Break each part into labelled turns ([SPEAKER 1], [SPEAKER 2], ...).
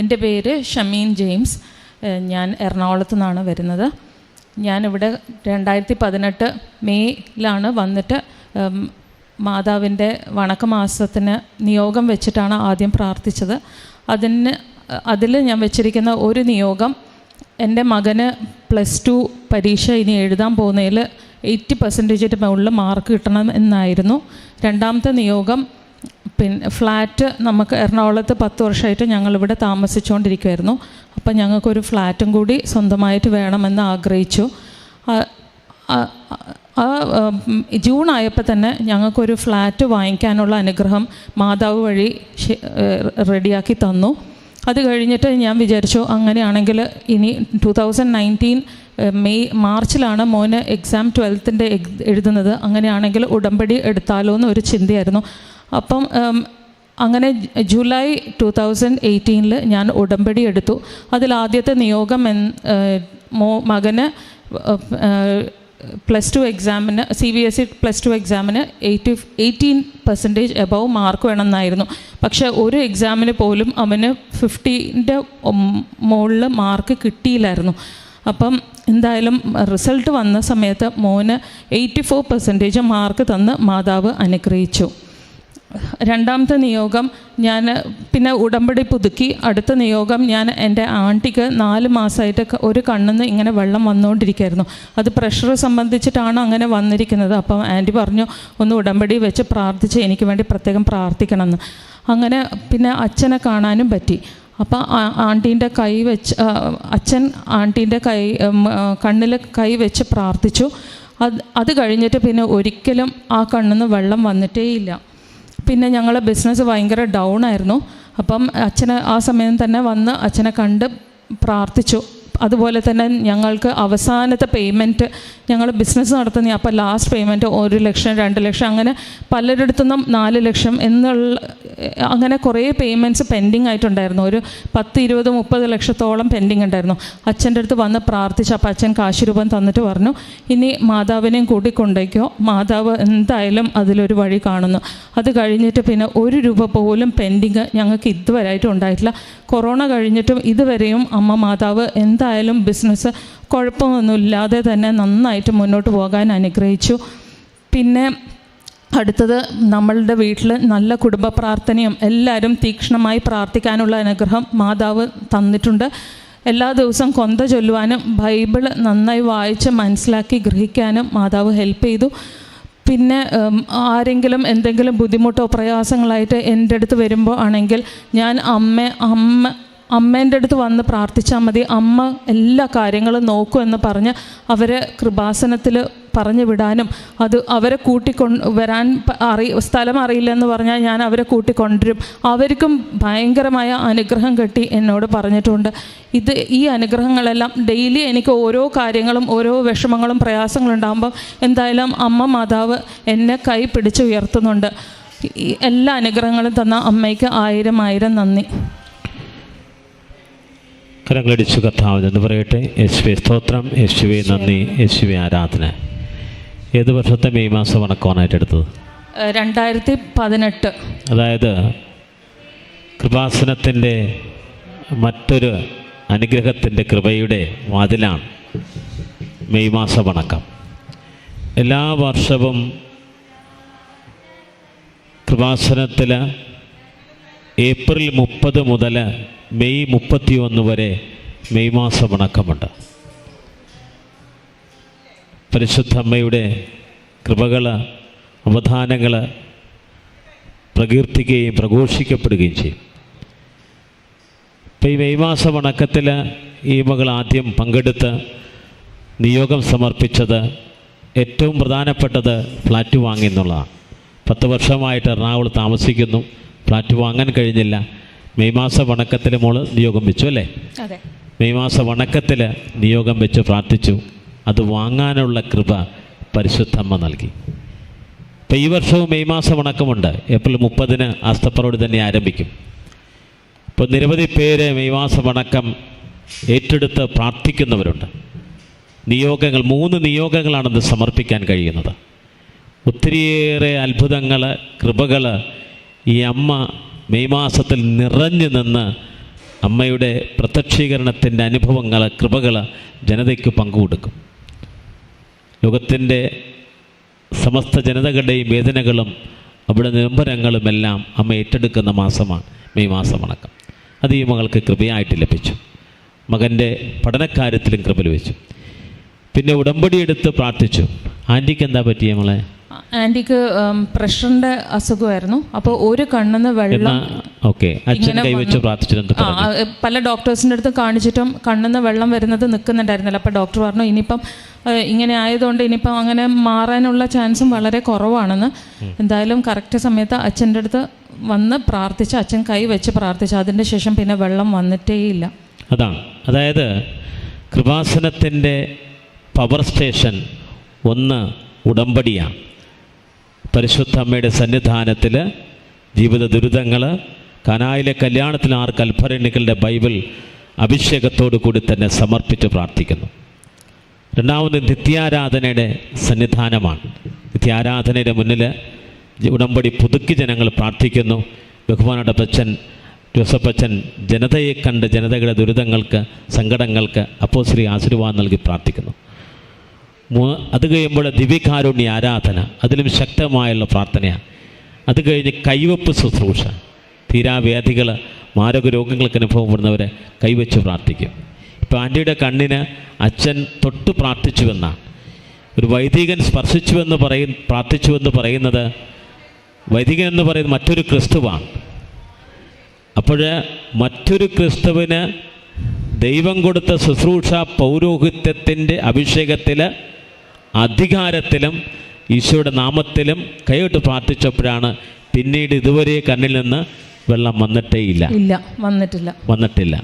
[SPEAKER 1] എന്റെ പേര് ഷമീൻ ജെയിംസ്. ഞാൻ എറണാകുളത്തു നിന്നാണ് വരുന്നത്. ഞാനിവിടെ രണ്ടായിരത്തി പതിനെട്ട് മെയ്യിലാണ് വന്നിട്ട് മാതാവിന്റെ വണക്കമാസത്തിന് നിയോഗം വെച്ചിട്ടാണ് ആദ്യം പ്രാർത്ഥിച്ചത്. അതിന് അതിൽ ഞാൻ വെച്ചിരിക്കുന്ന ഒരു നിയോഗം എന്റെ മകന് പ്ലസ് ടു പരീക്ഷ ഇനി എഴുതാൻ പോകുന്നതിൽ എയ്റ്റി പെർസെന്റേജിന്റെ മുകളിൽ മാർക്ക് കിട്ടണം എന്നായിരുന്നു. രണ്ടാമത്തെ നിയോഗം പിന്നെ ഫ്ലാറ്റ് നമുക്ക് എറണാകുളത്ത് പത്ത് വർഷമായിട്ട് ഞങ്ങളിവിടെ താമസിച്ചുകൊണ്ടിരിക്കുമായിരുന്നു അപ്പം ഞങ്ങൾക്കൊരു ഫ്ലാറ്റും കൂടി സ്വന്തമായിട്ട് വേണമെന്ന് ആഗ്രഹിച്ചു. ജൂൺ ആയപ്പോൾ തന്നെ ഞങ്ങൾക്കൊരു ഫ്ലാറ്റ് വാങ്ങിക്കാനുള്ള അനുഗ്രഹം മാതാവ് വഴി റെഡിയാക്കി തന്നു. അത് കഴിഞ്ഞിട്ട് ഞാൻ വിചാരിച്ചു അങ്ങനെയാണെങ്കിൽ ഇനി ടു തൗസൻഡ് നയന്റീൻ മെയ് മാർച്ചിലാണ് മോന് എക്സാം ട്വൽത്തിന്റെ എഴുതുന്നത്. അങ്ങനെയാണെങ്കിൽ ഉടമ്പടി എടുത്താലോ എന്നൊരു ചിന്തയായിരുന്നു. അപ്പം അങ്ങനെ ജൂലൈ ടു തൗസൻഡ് എയ്റ്റീനിൽ ഞാൻ ഉടമ്പടി എടുത്തു. അതിൽ ആദ്യത്തെ നിയോഗം എൻ മോ മകന് പ്ലസ് ടു എക്സാമിന് C B S E plus two എക്സാമിന് eighty eighteen percentage above mark വേണമെന്നായിരുന്നു. പക്ഷേ ഒരു എക്സാമിന് പോലും അവന് ഫിഫ്റ്റീന്റെ മുകളിൽ മാർക്ക് കിട്ടിയില്ലായിരുന്നു. അപ്പം എന്തായാലും റിസൾട്ട് വന്ന സമയത്ത് മോന് എയ്റ്റി ഫോർ പെർസെന്റേജ് മാർക്ക് തന്ന് മാതാവ് അനുഗ്രഹിച്ചു. രണ്ടാമത്തെ നിയോഗം ഞാൻ പിന്നെ ഉടമ്പടി പുതുക്കി. അടുത്ത നിയോഗം ഞാൻ എന്റെ ആന്റിക്ക് നാല് മാസമായിട്ട് ഒരു കണ്ണിന്ന് ഇങ്ങനെ വെള്ളം വന്നുകൊണ്ടിരിക്കുകയായിരുന്നു അത് പ്രഷർ സംബന്ധിച്ചിട്ടാണ് അങ്ങനെ വന്നിരിക്കുന്നത്. അപ്പം ആന്റി പറഞ്ഞു ഒന്ന് ഉടമ്പടി വെച്ച് പ്രാർത്ഥിച്ച് എനിക്ക് വേണ്ടി പ്രത്യേകം പ്രാർത്ഥിക്കണമെന്ന്. അങ്ങനെ പിന്നെ അച്ഛനെ കാണാനും പറ്റി. അപ്പോൾ ആന്റീന്റെ കൈ വെച്ച് അച്ഛൻ ആന്റീന്റെ കൈ കണ്ണിൽ കൈ വെച്ച് പ്രാർത്ഥിച്ചു. അത് അത് കഴിഞ്ഞിട്ട് പിന്നെ ഒരിക്കലും ആ കണ്ണിൽ നിന്ന് വെള്ളം വന്നിട്ടേയില്ല. പിന്നെ ഞങ്ങളെ ബിസിനസ് ഭയങ്കര ഡൗൺ ആയിരുന്നു. അപ്പം അച്ഛനെ ആ സമയം തന്നെ വന്ന് അച്ഛനെ കണ്ട് പ്രാർത്ഥിച്ചു. അതുപോലെ തന്നെ ഞങ്ങൾക്ക് അവസാനത്തെ പേയ്മെന്റ് ഞങ്ങൾ ബിസിനസ് നടത്തുന്ന അപ്പോൾ ലാസ്റ്റ് പേയ്മെന്റ് ഒരു ലക്ഷം രണ്ട് ലക്ഷം അങ്ങനെ പലരിടത്തുനിന്നും നാല് ലക്ഷം എന്നുള്ള അങ്ങനെ കുറേ പേയ്മെന്റ്സ് പെൻഡിങ് ആയിട്ടുണ്ടായിരുന്നു. ഒരു പത്ത് ഇരുപത് മുപ്പത് ലക്ഷത്തോളം പെൻഡിങ് ഉണ്ടായിരുന്നു. അച്ഛന്റെ അടുത്ത് വന്ന് പ്രാർത്ഥിച്ച് അപ്പോൾ അച്ഛൻ കാശ് രൂപം തന്നിട്ട് പറഞ്ഞു ഇനി മാതാവിനെയും കൂട്ടി കൊണ്ടേക്കോ. മാതാവ് എന്തായാലും അതിലൊരു വഴി കാണുന്നു. അത് കഴിഞ്ഞിട്ട് പിന്നെ ഒരു രൂപ പോലും പെൻഡിങ് ഞങ്ങൾക്ക് ഇതുവരെയായിട്ടും ഉണ്ടായിട്ടില്ല. കൊറോണ കഴിഞ്ഞിട്ടും ഇതുവരെയും അമ്മ മാതാവ് എന്തായാലും ബിസിനസ് കുഴപ്പമൊന്നുമില്ലാതെ തന്നെ നന്നായിട്ട് മുന്നോട്ട് പോകാൻ അനുഗ്രഹിച്ചു. പിന്നെ അടുത്തത് നമ്മളുടെ വീട്ടിൽ നല്ല കുടുംബ പ്രാർത്ഥനയും എല്ലാവരും തീക്ഷ്ണമായി പ്രാർത്ഥിക്കാനുള്ള അനുഗ്രഹം മാതാവ് തന്നിട്ടുണ്ട്. എല്ലാ ദിവസവും കൊന്ത ചൊല്ലുവാനും ബൈബിൾ നന്നായി വായിച്ച് മനസ്സിലാക്കി ഗ്രഹിക്കാനും മാതാവ് ഹെൽപ്പ് ചെയ്തു. പിന്നെ ആരെങ്കിലും എന്തെങ്കിലും ബുദ്ധിമുട്ടോ പ്രയാസങ്ങളായിട്ട് എന്റെ അടുത്ത് വരുമ്പോൾ ആണെങ്കിൽ ഞാൻ അമ്മ അമ്മ അമ്മേന്റെ അടുത്ത് വന്ന് പ്രാർത്ഥിച്ചാൽ മതി. അമ്മ എല്ലാ കാര്യങ്ങളും നോക്കും എന്ന് പറഞ്ഞ് അവരെ കൃപാസനത്തിൽ പറഞ്ഞു വിടാനും അത് അവരെ കൂട്ടിക്കൊണ്ട് വരാൻ അറി സ്ഥലം അറിയില്ലെന്ന് പറഞ്ഞാൽ ഞാൻ അവരെ കൂട്ടിക്കൊണ്ടുവരും. അവർക്കും ഭയങ്കരമായ അനുഗ്രഹം കിട്ടി എന്നോട് പറഞ്ഞിട്ടുണ്ട്. ഇത് ഈ അനുഗ്രഹങ്ങളെല്ലാം ഡെയിലി എനിക്ക് ഓരോ കാര്യങ്ങളും ഓരോ വിഷമങ്ങളും പ്രയാസങ്ങളും ഉണ്ടാകുമ്പം എന്തായാലും അമ്മ മാതാവ് എന്നെ കൈ പിടിച്ച് ഉയർത്തുന്നുണ്ട്. ഈ എല്ലാ അനുഗ്രഹങ്ങളും തന്ന അമ്മയ്ക്ക് ആയിരം ആയിരം നന്ദി.
[SPEAKER 2] കരങ്ങളടിച്ചു കർത്താവ് എന്ന് പറയട്ടെ. യേശുവെ സ്തോത്രം. യേശുവെ നന്ദി. യേശുവെ ആരാധന. ഏത് വർഷത്തെ മെയ് മാസം വണക്കമായിട്ട് എടുത്തത്?
[SPEAKER 1] രണ്ടായിരത്തി പതിനെട്ട്.
[SPEAKER 2] അതായത് കൃപാസനത്തിന്റെ മറ്റൊരു അനുഗ്രഹത്തിന്റെ കൃപയുടെ വാതിലാണ് മെയ് മാസ വണക്കം എല്ലാ വർഷവും കൃപാസനത്തിൽ ഏപ്രിൽ മുപ്പത് മുതൽ മെയ് മുപ്പത്തി ഒന്ന് വരെ മെയ് മാസം വണക്കമുണ്ട് പരിശുദ്ധ അമ്മയുടെ കൃപകൾ അവധാനങ്ങൾ പ്രകീർത്തിക്കുകയും പ്രഘോഷിക്കപ്പെടുകയും ചെയ്യും. ഇപ്പം ഈ മെയ് മാസം വണക്കത്തിൽ ഈ മകൾ ആദ്യം പങ്കെടുത്ത് നിയോഗം സമർപ്പിച്ചത് ഏറ്റവും പ്രധാനപ്പെട്ടത് ഫ്ലാറ്റ് വാങ്ങി എന്നുള്ളതാണ്. പത്ത് വർഷമായിട്ട് എറണാകുളം താമസിക്കുന്നു. ഫ്ലാറ്റ് വാങ്ങാൻ കഴിഞ്ഞില്ല. മെയ് മാസ വണക്കത്തിൽ മോൾ നിയോഗം വെച്ചു അല്ലേ? മെയ് മാസ വണക്കത്തിൽ നിയോഗം വെച്ച് പ്രാർത്ഥിച്ചു. അത് വാങ്ങാനുള്ള കൃപ പരിശുദ്ധമ്മ നൽകി. ഇപ്പം ഈ വർഷവും മെയ് മാസം വണക്കമുണ്ട്. ഏപ്രിൽ മുപ്പതിന് അസ്തപ്പറോട് തന്നെ ആരംഭിക്കും. ഇപ്പോൾ നിരവധി പേര് മെയ് മാസ വണക്കം ഏറ്റെടുത്ത് പ്രാർത്ഥിക്കുന്നവരുണ്ട്. നിയോഗങ്ങൾ മൂന്ന് നിയോഗങ്ങളാണത് സമർപ്പിക്കാൻ കഴിയുന്നത്. ഒത്തിരിയേറെ അത്ഭുതങ്ങൾ കൃപകൾ ഈ അമ്മ മെയ് മാസത്തിൽ നിറഞ്ഞു നിന്ന് അമ്മയുടെ പ്രത്യക്ഷീകരണത്തിന്റെ അനുഭവങ്ങൾ കൃപകൾ ജനതയ്ക്ക് പങ്കുകൊടുക്കും. ലോകത്തിന്റെ സമസ്ത ജനതകളുടെയും വേദനകളും അവിടെ നിരമ്പരങ്ങളുമെല്ലാം അമ്മ ഏറ്റെടുക്കുന്ന മാസമാണ് മെയ് മാസമടക്കം. അത് ഈ മകൾക്ക് കൃപയായിട്ട് ലഭിച്ചു. മകന്റെ പഠനക്കാര്യത്തിലും കൃപ ലഭിച്ചു. പിന്നെ ഉടമ്പടിയെടുത്ത് പ്രാർത്ഥിച്ചു. ആന്റിക്ക് എന്താ പറ്റിയ നമ്മളെ
[SPEAKER 1] ആന്റിക്ക് പ്രഷറിന്റെ അസുഖമായിരുന്നു. അപ്പോൾ ഒരു കണ്ണെന്ന് വെള്ളം
[SPEAKER 2] ഓക്കെ അച്ഛൻ കൈവച്ച്
[SPEAKER 1] പല ഡോക്ടേഴ്സിന്റെ അടുത്ത് കാണിച്ചിട്ടും കണ്ണെന്ന് വെള്ളം വരുന്നത് നിൽക്കുന്നുണ്ടായിരുന്നില്ല. അപ്പോൾ ഡോക്ടർ പറഞ്ഞു ഇനിയിപ്പം ഇങ്ങനെ ആയതുകൊണ്ട് ഇനിയിപ്പം അങ്ങനെ മാറാനുള്ള ചാൻസും വളരെ കുറവാണെന്ന്. എന്തായാലും കറക്റ്റ് സമയത്ത് അച്ഛന്റെ അടുത്ത് വന്ന് പ്രാർത്ഥിച്ച് അച്ഛൻ കൈ വെച്ച് പ്രാർത്ഥിച്ചു അതിന്റെ ശേഷം പിന്നെ വെള്ളം വന്നിട്ടേയില്ല.
[SPEAKER 2] അതാണ്. അതായത് കൃപാസനത്തിന്റെ പവർ സ്റ്റേഷൻ ഒന്ന് ഉടമ്പടിയാണ്. പരിശുദ്ധ അമ്മയുടെ സന്നിധാനത്തിൽ ജീവിത ദുരിതങ്ങൾ കനായിലെ കല്യാണത്തിൽ ആർ കൽഭരണികളുടെ ബൈബിൾ അഭിഷേകത്തോടു കൂടി തന്നെ സമർപ്പിച്ച് പ്രാർത്ഥിക്കുന്നു. രണ്ടാമത് നിത്യാരാധനയുടെ സന്നിധാനമാണ്. നിത്യാരാധനയുടെ മുന്നിൽ ഉടമ്പടി പുതുക്കി ജനങ്ങൾ പ്രാർത്ഥിക്കുന്നു. ബഹുമാനയുടെ അപ്പച്ചൻ ജോസഫച്ചൻ ജനതയെ കണ്ട് ജനതയുടെ ദുരിതങ്ങൾക്ക് സങ്കടങ്ങൾക്ക് അപ്പോശ്രീ ആശീർവാദം നൽകി പ്രാർത്ഥിക്കുന്നു. അത് കഴിയുമ്പോൾ ദിവ്യകാരുണ്യ ആരാധന അതിലും ശക്തമായുള്ള പ്രാർത്ഥനയാണ്. അത് കഴിഞ്ഞ് കൈവപ്പ് ശുശ്രൂഷ. തീരാവ്യാധികൾ മാരക രോഗങ്ങൾക്ക് അനുഭവപ്പെടുന്നവരെ കൈവച്ച് പ്രാർത്ഥിക്കും. ഇപ്പോൾ ആന്റിയുടെ കണ്ണിന് അച്ഛൻ തൊട്ട് പ്രാർത്ഥിച്ചുവെന്നാണ് ഒരു വൈദികൻ സ്പർശിച്ചുവെന്ന് പറയും പ്രാർത്ഥിച്ചുവെന്ന് പറയുന്നത് വൈദികൻ എന്ന് പറയുന്നത് മറ്റൊരു ക്രിസ്തുവാണ്. അപ്പോൾ മറ്റൊരു ക്രിസ്തുവിന് ദൈവം കൊടുത്ത ശുശ്രൂഷ പൗരോഹിത്യത്തിന്റെ അഭിഷേകത്തിൽ അധികാരത്തിലും ഈശോയുടെ നാമത്തിലും കൈയിട്ട് പ്രാർത്ഥിച്ചപ്പോഴാണ് പിന്നീട് ഇതുവരെ കണ്ണിൽ നിന്ന് വെള്ളം വന്നിട്ടേ ഇല്ല
[SPEAKER 1] ഇല്ല വന്നിട്ടില്ല.
[SPEAKER 2] വന്നിട്ടില്ല.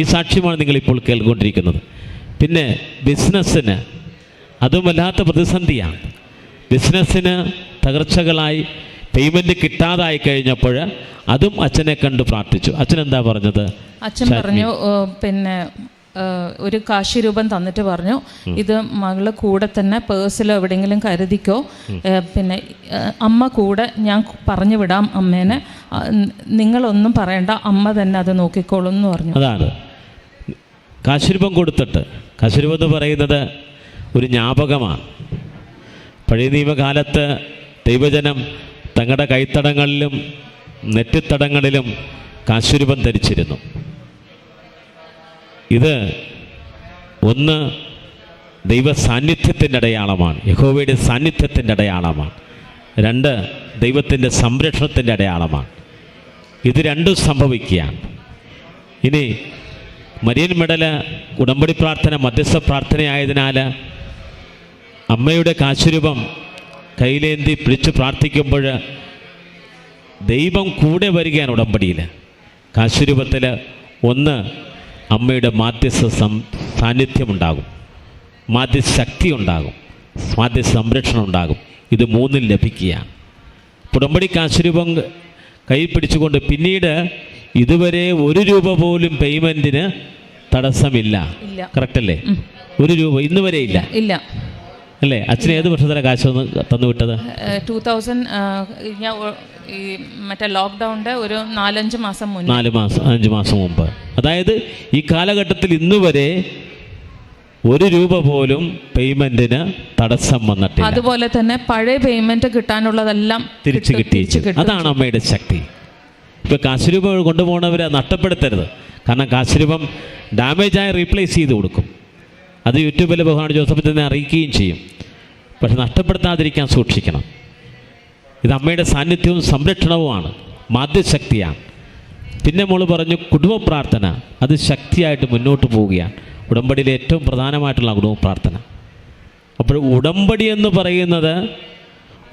[SPEAKER 2] ഈ സാക്ഷ്യമാണ് നിങ്ങൾ ഇപ്പോൾ കേൾക്കൊണ്ടിരിക്കുന്നത്. പിന്നെ ബിസിനസ്സിന് അതും വല്ലാത്ത പ്രതിസന്ധിയാണ്. ബിസിനസ്സിന് തകർച്ചകളായി പേയ്മെന്റ് കിട്ടാതായി കഴിഞ്ഞപ്പോൾ അതും അച്ഛനെ കണ്ട് പ്രാർത്ഥിച്ചു. അച്ഛൻ എന്താ പറഞ്ഞത്?
[SPEAKER 1] അച്ഛൻ പറഞ്ഞു പിന്നെ ഒരു കാശി രൂപം തന്നിട്ട് പറഞ്ഞു ഇത് മകൾ കൂടെ തന്നെ പേഴ്സിലോ എവിടെയെങ്കിലും കരുതിക്കോ. പിന്നെ അമ്മ കൂടെ ഞാൻ പറഞ്ഞു വിടാം അമ്മേനെ. നിങ്ങളൊന്നും പറയണ്ട അമ്മ തന്നെ അത് നോക്കിക്കോളും എന്ന് പറഞ്ഞു.
[SPEAKER 2] അതാണ്. കാശുരൂപം കൊടുത്തിട്ട് കാശുരൂപം എന്ന് പറയുന്നത് ഒരു ജ്ഞാപകമാണ്. പഴയ നിയമകാലത്ത് ദൈവജനം തങ്ങളുടെ കൈത്തടങ്ങളിലും നെറ്റിത്തടങ്ങളിലും കാശുരൂപം ധരിച്ചിരുന്നു. ഇത് ഒന്ന് ദൈവ സാന്നിധ്യത്തിന്റെ അടയാളമാണ്. യഹോവയുടെ സാന്നിധ്യത്തിന്റെ അടയാളമാണ്. രണ്ട് ദൈവത്തിന്റെ സംരക്ഷണത്തിന്റെ അടയാളമാണ്. ഇത് രണ്ടും സംഭവിക്കുകയാണ്. ഇനി മരിയൻ മെഡൽ ഉടമ്പടി പ്രാർത്ഥന മധ്യസ്ഥ പ്രാർത്ഥനയായതിനാൽ അമ്മയുടെ കാശുരൂപം കയ്യിലേന്തി പിടിച്ച് പ്രാർത്ഥിക്കുമ്പോൾ ദൈവം കൂടെ വരികയാണ് ഉടമ്പടിയിൽ. കാശുരൂപത്തിൽ ഒന്ന് അമ്മയുടെ മാധ്യസ്ഥ സാന്നിധ്യമുണ്ടാകും. മാധ്യശക്തി ഉണ്ടാകും മാധ്യ സംരക്ഷണം ഉണ്ടാകും ഇത് മൂന്നും ലഭിക്കുകയാണ്. പുടമ്പടി കാശുരൂപം കയ്യിൽ പിടിച്ചുകൊണ്ട് പിന്നീട് ഇതുവരെ ഒരു രൂപ പോലും പേയ്മെന്റിന് തടസ്സമില്ല.
[SPEAKER 1] ഇല്ല.
[SPEAKER 2] കറക്റ്റ് അല്ലേ? ഒരു രൂപ ഇന്നുവരെ ഇല്ല.
[SPEAKER 1] ഇല്ല.
[SPEAKER 2] അല്ലേ? അച്ഛൻ ഏത് വർഷത്തിലാണ് കാശ് തന്നു വിട്ടത്?
[SPEAKER 1] ടൂ തൗസൻഡ് ഞാൻ ഈ മറ്റേ ലോക്ക്ഡൗണിന്റെ ഒരു നാലഞ്ച് മാസം മുന്നേ.
[SPEAKER 2] നാല് മാസം അഞ്ച് മാസം മുമ്പ്. അതായത് ഈ കാലഘട്ടത്തിൽ ഇന്ന് വരെ ഒരു രൂപ പോലും പേയ്മെന്റിന് തടസ്സം വന്നിട്ടില്ല.
[SPEAKER 1] അതുപോലെ തന്നെ പഴയ പേയ്മെന്റ് കിട്ടാനുള്ളതെല്ലാം
[SPEAKER 2] തിരിച്ചു
[SPEAKER 1] കിട്ടി
[SPEAKER 2] അതാണ് അമ്മയുടെ ശക്തി. ഇപ്പോൾ കാശുരൂപം കൊണ്ടുപോകുന്നവരെ നഷ്ടപ്പെടുത്തരുത്. കാരണം കാശുരൂപം ഡാമേജായി റീപ്ലേസ് ചെയ്ത് കൊടുക്കും. അത് യൂട്യൂബിൽ ബഹുമാണ് ജോസഫ് തന്നെ അറിയിക്കുകയും ചെയ്യും. പക്ഷെ നഷ്ടപ്പെടുത്താതിരിക്കാൻ സൂക്ഷിക്കണം. ഇത് അമ്മയുടെ സാന്നിധ്യവും സംരക്ഷണവുമാണ്. മാധ്യശക്തിയാണ്. പിന്നെ മോൾ പറഞ്ഞു കുടുംബ പ്രാർത്ഥന അത് ശക്തിയായിട്ട് മുന്നോട്ട് പോവുകയാണ്. ഉടമ്പടിയിലെ ഏറ്റവും പ്രധാനമായിട്ടുള്ള കുടുംബ പ്രാർത്ഥന അപ്പോൾ ഉടമ്പടി എന്ന് പറയുന്നത്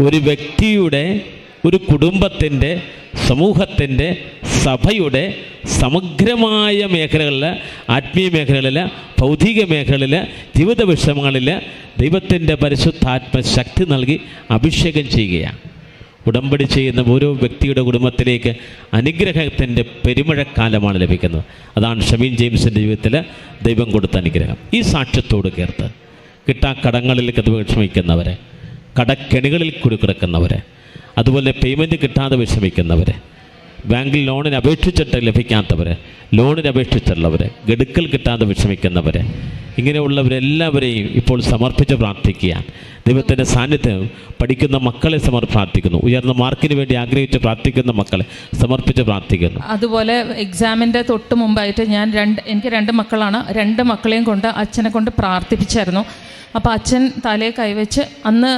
[SPEAKER 2] ഒരു വ്യക്തിയുടെ ഒരു കുടുംബത്തിന്റെ സമൂഹത്തിന്റെ സഭയുടെ സമഗ്രമായ മേഖലകളിൽ ആത്മീയ മേഖലകളിൽ ഭൗതിക മേഖലകളിൽ ജീവിത വിഷമങ്ങളിൽ ദൈവത്തിന്റെ പരിശുദ്ധാത്മശക്തി നൽകി അഭിഷേകം ചെയ്യുകയാണ്. ഉടമ്പടി ചെയ്യുന്ന ഓരോ വ്യക്തിയുടെ കുടുംബത്തിലേക്ക് അനുഗ്രഹത്തിന്റെ പെരുമഴക്കാലമാണ് ലഭിക്കുന്നത്. അതാണ് ഷമീൻ ജെയിംസിന്റെ ജീവിതത്തിൽ ദൈവം കൊടുത്ത അനുഗ്രഹം. ഈ സാക്ഷ്യത്തോട് ചേർത്ത് കിട്ടാ കടങ്ങളിൽ വിഷമിക്കുന്നവരെ കടക്കെണികളിൽ കുടുക്കിടക്കുന്നവരെ അതുപോലെ പേയ്മെന്റ് കിട്ടാതെ വിഷമിക്കുന്നവരെ ബാങ്കിൽ ലോണിന് അപേക്ഷിച്ചിട്ട് ലഭിക്കാത്തവർ ലോണിന് അപേക്ഷിച്ചുള്ളവർ ഗഡുക്കൽ കിട്ടാതെ വിഷമിക്കുന്നവർ ഇങ്ങനെയുള്ളവരെല്ലാവരെയും ഇപ്പോൾ സമർപ്പിച്ച് പ്രാർത്ഥിക്കുക ദൈവത്തിന്റെ സാന്നിധ്യം പഠിക്കുന്ന മക്കളെ സമർ പ്രാർത്ഥിക്കുന്നു ഉയർന്ന മാർക്കിന് വേണ്ടി ആഗ്രഹിച്ച് പ്രാർത്ഥിക്കുന്ന മക്കളെ സമർപ്പിച്ച് പ്രാർത്ഥിക്കുന്നു.
[SPEAKER 1] അതുപോലെ എക്സാമിന്റെ തൊട്ട് മുമ്പായിട്ട് ഞാൻ രണ്ട് എനിക്ക് രണ്ട് മക്കളാണ്. രണ്ട് മക്കളെയും കൊണ്ട് അച്ഛനെ കൊണ്ട് പ്രാർത്ഥിപ്പിച്ചായിരുന്നു. അപ്പോൾ അച്ഛൻ തലയെ കൈവച്ച് അന്ന്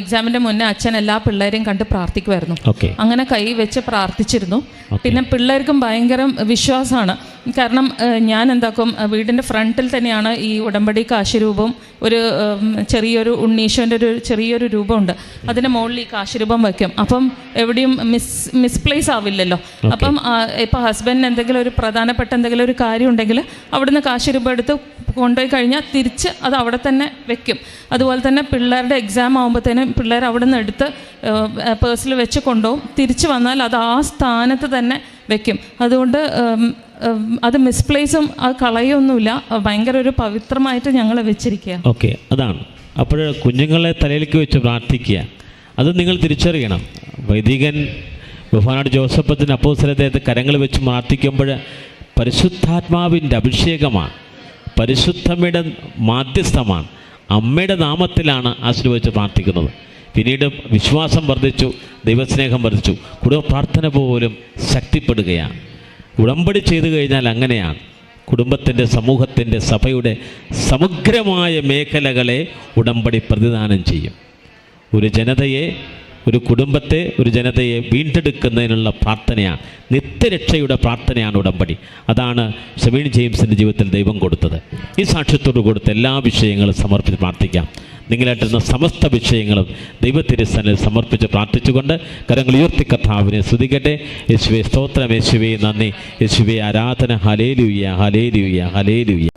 [SPEAKER 1] എക്സാമിന്റെ മുന്നേ അച്ഛൻ എല്ലാ പിള്ളേരെയും കണ്ട് പ്രാർത്ഥിക്കുമായിരുന്നു അങ്ങനെ കൈ വെച്ച് പ്രാർത്ഥിച്ചിരുന്നു. പിന്നെ പിള്ളേർക്കും ഭയങ്കര വിശ്വാസമാണ്. കാരണം ഞാൻ എന്താക്കും വീടിന്റെ ഫ്രണ്ടിൽ തന്നെയാണ് ഈ ഉടമ്പടി കാശുരൂപം ഒരു ചെറിയൊരു ഉണ്ണീശോന്റെ ഒരു ചെറിയൊരു രൂപമുണ്ട്. അതിന്റെ മുകളിൽ ഈ കാശുരൂപം വയ്ക്കും. അപ്പം എവിടെയും മിസ് മിസ്പ്ലേസ് ആവില്ലല്ലോ. അപ്പം ഇപ്പോൾ ഹസ്ബൻഡിന് എന്തെങ്കിലും ഒരു പ്രധാനപ്പെട്ട എന്തെങ്കിലും ഒരു കാര്യം ഉണ്ടെങ്കിൽ അവിടുന്ന് കാശുരൂപം എടുത്ത് കൊണ്ടുപോയി കഴിഞ്ഞാൽ തിരിച്ച് അത് അവിടെ തന്നെ വെക്കും. അതുപോലെ തന്നെ പിള്ളേരുടെ എക്സാം ആകുമ്പോഴത്തേനും പിള്ളേർ അവിടെ നിന്ന് എടുത്ത് പേഴ്സിൽ വെച്ച് കൊണ്ടുപോകും. തിരിച്ച് വന്നാൽ അത് ആ സ്ഥാനത്ത് തന്നെ വെക്കും. അതുകൊണ്ട് അത് മിസ്പ്ലേസും അത് കളയൊന്നുമില്ല. ഭയങ്കര ഒരു പവിത്രമായിട്ട് ഞങ്ങൾ വെച്ചിരിക്കുക
[SPEAKER 2] ഓക്കെ അതാണ്. അപ്പോൾ കുഞ്ഞുങ്ങളെ തലയിലേക്ക് വെച്ച് പ്രാർത്ഥിക്കുക. അത് നിങ്ങൾ തിരിച്ചറിയണം. വൈദികൻ ബഹുമാനാട് ജോസഫത്തിന് അപ്പോസലത്തെ കരങ്ങൾ വെച്ച് പ്രാർത്ഥിക്കുമ്പോൾ പരിശുദ്ധാത്മാവിന്റെ അഭിഷേകമാണ്. പരിശുദ്ധമ്മയുടെ മാധ്യസ്ഥമാണ്. അമ്മയുടെ നാമത്തിലാണ് ആശ്രയിച്ച് പ്രാർത്ഥിക്കുന്നത്. പിന്നീട് വിശ്വാസം വർദ്ധിച്ചു ദൈവസ്നേഹം വർദ്ധിച്ചു. കുടുംബ പ്രാർത്ഥന പോലും ശക്തിപ്പെടുകയാണ്. ഉടമ്പടി ചെയ്തു കഴിഞ്ഞാൽ അങ്ങനെയാണ്. കുടുംബത്തിന്റെ സമൂഹത്തിന്റെ സഭയുടെ സമഗ്രമായ മേഖലകളെ ഉടമ്പടി പ്രതിദാനം ചെയ്യും. ഒരു ജനതയെ ഒരു കുടുംബത്തെ ഒരു ജനതയെ വീണ്ടെടുക്കുന്നതിനുള്ള പ്രാർത്ഥനയാണ് നിത്യരക്ഷയുടെ പ്രാർത്ഥനയാണ് ഉടമ്പടി. അതാണ് ഷമീൻ ജെയിംസിന്റെ ജീവിതത്തിൽ ദൈവം കൊടുത്തത്. ഈ സാക്ഷ്യത്തോട് കൊടുത്ത എല്ലാ വിഷയങ്ങളും സമർപ്പിച്ച് പ്രാർത്ഥിക്കാം. നിങ്ങളായിട്ടുന്ന സമസ്ത വിഷയങ്ങളും ദൈവത്തിരുസനിൽ സമർപ്പിച്ച് പ്രാർത്ഥിച്ചുകൊണ്ട് കരങ്ങൾ ഉയർത്തി കഥാവിനെ സ്തുതിക്കട്ടെ. യേശുവെ സ്തോത്രം യേശുവെ നന്ദി. യേശുവെ ആരാധന. Hallelujah hallelujah hallelujah